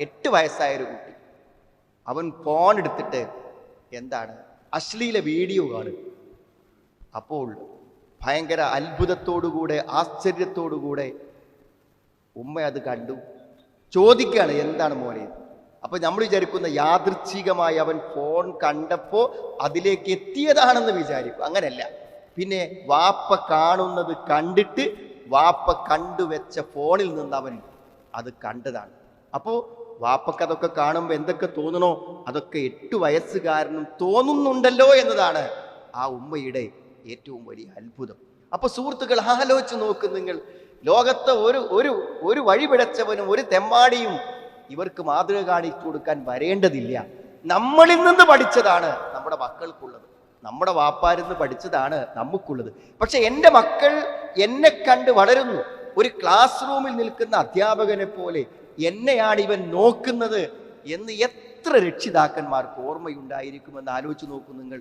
എട്ട് വയസ്സായൊരു കുട്ടി. അവൻ ഫോൺ എടുത്തിട്ട് എന്താണ്? അശ്ലീല വീഡിയോ കാണും. അപ്പോൾ ഭയങ്കര അത്ഭുതത്തോടുകൂടെ ആശ്ചര്യത്തോടുകൂടെ ഉമ്മ അത് കണ്ടു. ചോദിക്കുകയാണ് എന്താണ് മോനെ? അപ്പൊ നമ്മൾ വിചാരിക്കുന്ന യാദൃച്ഛികമായി അവൻ ഫോൺ കണ്ടപ്പോ അതിലേക്ക് എത്തിയതാണെന്ന് വിചാരിക്കും. അങ്ങനല്ല. പിന്നെ വാപ്പ കാണുന്നത് കണ്ടിട്ട് വാപ്പ കണ്ടുവെച്ച ഫോണിൽ നിന്ന് അവൻ അത് കണ്ടതാണ്. അപ്പോ വാപ്പക്ക് അതൊക്കെ കാണുമ്പോൾ എന്തൊക്കെ തോന്നണോ? അതൊക്കെ എട്ട് വയസ്സുകാരനും തോന്നുന്നുണ്ടല്ലോ എന്നതാണ് ആ ഉമ്മയുടെ ഏറ്റവും വലിയ അത്ഭുതം. അപ്പൊ സുഹൃത്തുക്കൾ ആലോചിച്ച് നോക്ക് നിങ്ങൾ. ലോകത്തെ ഒരു ഒരു ഒരു വഴി പിഴച്ചവനും ഒരു തെമ്മാടിയും ഇവർക്ക് മാതൃക കാണിച്ചു കൊടുക്കാൻ വരേണ്ടതില്ല. നമ്മളിൽ നിന്ന് പഠിച്ചതാണ് നമ്മുടെ മക്കൾക്കുള്ളത്. നമ്മുടെ വാപ്പാരിൽ നിന്ന് പഠിച്ചതാണ് നമുക്കുള്ളത്. പക്ഷെ എന്റെ മക്കൾ എന്നെ കണ്ട് വളരുന്നു. ഒരു ക്ലാസ് റൂമിൽ നിൽക്കുന്ന അധ്യാപകനെ പോലെ എന്നെയാണ് ഇവൻ നോക്കുന്നത് എന്ന് എത്ര രക്ഷിതാക്കന്മാർക്ക് ഓർമ്മയുണ്ടായിരിക്കുമെന്ന് ആലോചിച്ച് നോക്കൂ നിങ്ങൾ.